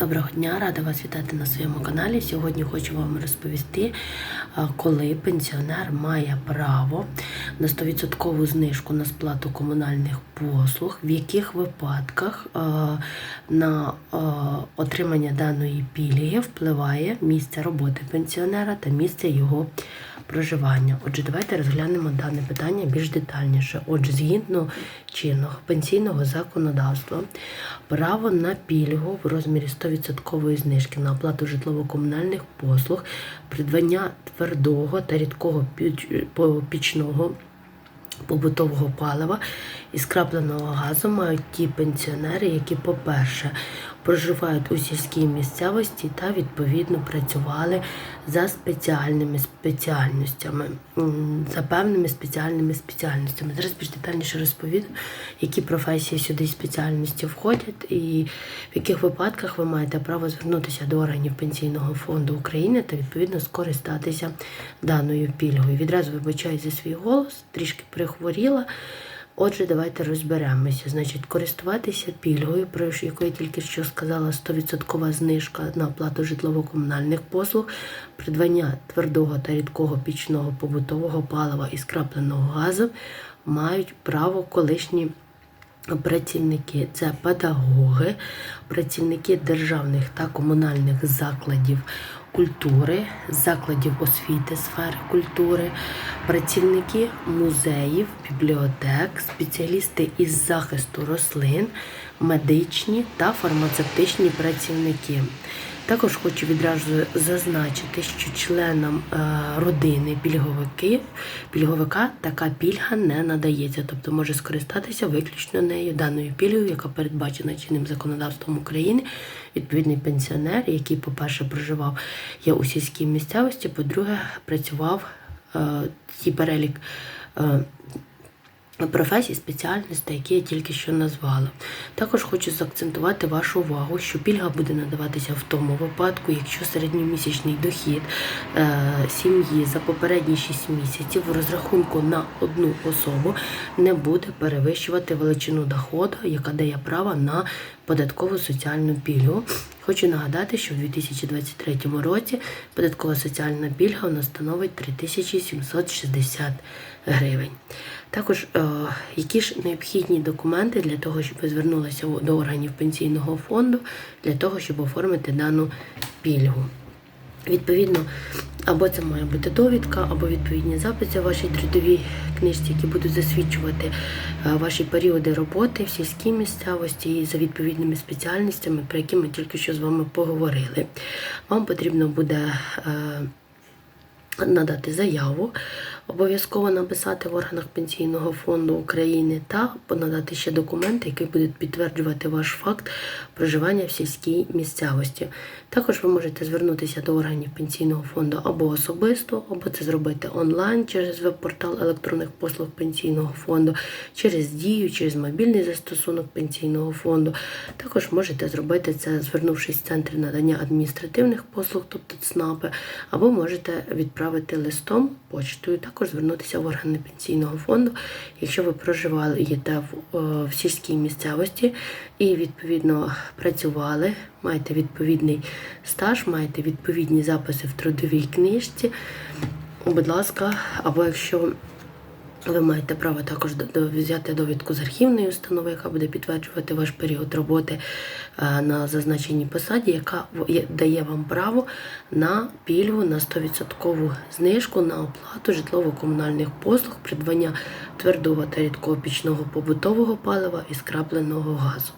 Доброго дня, рада вас вітати на своєму каналі. Сьогодні хочу вам розповісти, коли пенсіонер має право на 100% знижку на сплату комунальних послуг, в яких випадках на отримання даної пільги впливає місце роботи пенсіонера та місце його проживання. Отже, давайте розглянемо дане питання більш детальніше. Отже, згідно чинного пенсійного законодавства, право на пільгу в розмірі 100% знижки на оплату житлово-комунальних послуг, придбання твердого та рідкого пічного побутового палива і скрапленого газу мають ті пенсіонери, які, по-перше, проживають у сільській місцевості та відповідно працювали за спеціальними спеціальностями, за певними спеціальними спеціальностями. Зараз більш детальніше розповім, які професії сюди спеціальності входять, і в яких випадках ви маєте право звернутися до органів пенсійного фонду України та відповідно скористатися даною пільгою. Відразу вибачаю за свій голос, трішки прихворіла. Отже, давайте розберемося. Значить, користуватися пільгою, про яку я тільки що сказала, 100% знижка на оплату житлово-комунальних послуг, придбання твердого та рідкого пічного побутового палива і скрапленого газу мають право колишні працівники це педагоги, працівники державних та комунальних закладів культури, закладів освіти сфери культури, працівники музеїв, бібліотек, спеціалісти із захисту рослин, медичні та фармацевтичні працівники. Також хочу відразу зазначити, що членам е, родини пільговика така пільга не надається, тобто може скористатися виключно нею даною пільгою, яка передбачена чинним законодавством України. Відповідний пенсіонер, який, по-перше, проживав я у сільській місцевості, по-друге, працював е, ті перелік. Е, професій, спеціальностей, які я тільки що назвала. Також хочу заакцентувати вашу увагу, що пільга буде надаватися в тому випадку, якщо середньомісячний дохід е, сім'ї за попередні 6 місяців в розрахунку на одну особу не буде перевищувати величину доходу, яка дає право на податкову соціальну пільгу. Хочу нагадати, що в 2023 році податкова соціальна пільга у нас становить 3760 гривень. Також, е, які ж необхідні документи для того, щоб ви звернулися до органів пенсійного фонду, для того, щоб оформити дану пільгу. Відповідно, або це має бути довідка, або відповідні записи в вашій трудовій книжці, які будуть засвідчувати е, ваші періоди роботи в сільській місцевості і за відповідними спеціальностями, про які ми тільки що з вами поговорили. Вам потрібно буде е, надати заяву, обов'язково написати в органах Пенсійного фонду України та надати ще документи, які будуть підтверджувати ваш факт проживання в сільській місцевості. Також ви можете звернутися до органів Пенсійного фонду або особисто, або це зробити онлайн через веб-портал електронних послуг Пенсійного фонду, через дію, через мобільний застосунок Пенсійного фонду. Також можете зробити це, звернувшись в центр надання адміністративних послуг, тобто ЦНАПи, або можете відправити листом почтою. Також звернутися в органи пенсійного фонду, якщо ви проживали їте в, е, в сільській місцевості і відповідно працювали, маєте відповідний стаж, маєте відповідні записи в трудовій книжці. Будь ласка, або якщо ви маєте право також взяти довідку з архівної установи, яка буде підтверджувати ваш період роботи е, на зазначеній посаді, яка дає вам право на пільгу на 100% знижку на оплату житлово-комунальних послуг, придбання твердого та рідкого пічного побутового палива і скрапленого газу.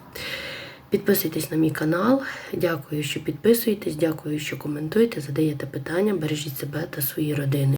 Підписуйтесь на мій канал. Дякую, що підписуєтесь, дякую, що коментуєте, задаєте питання. Бережіть себе та свої родини.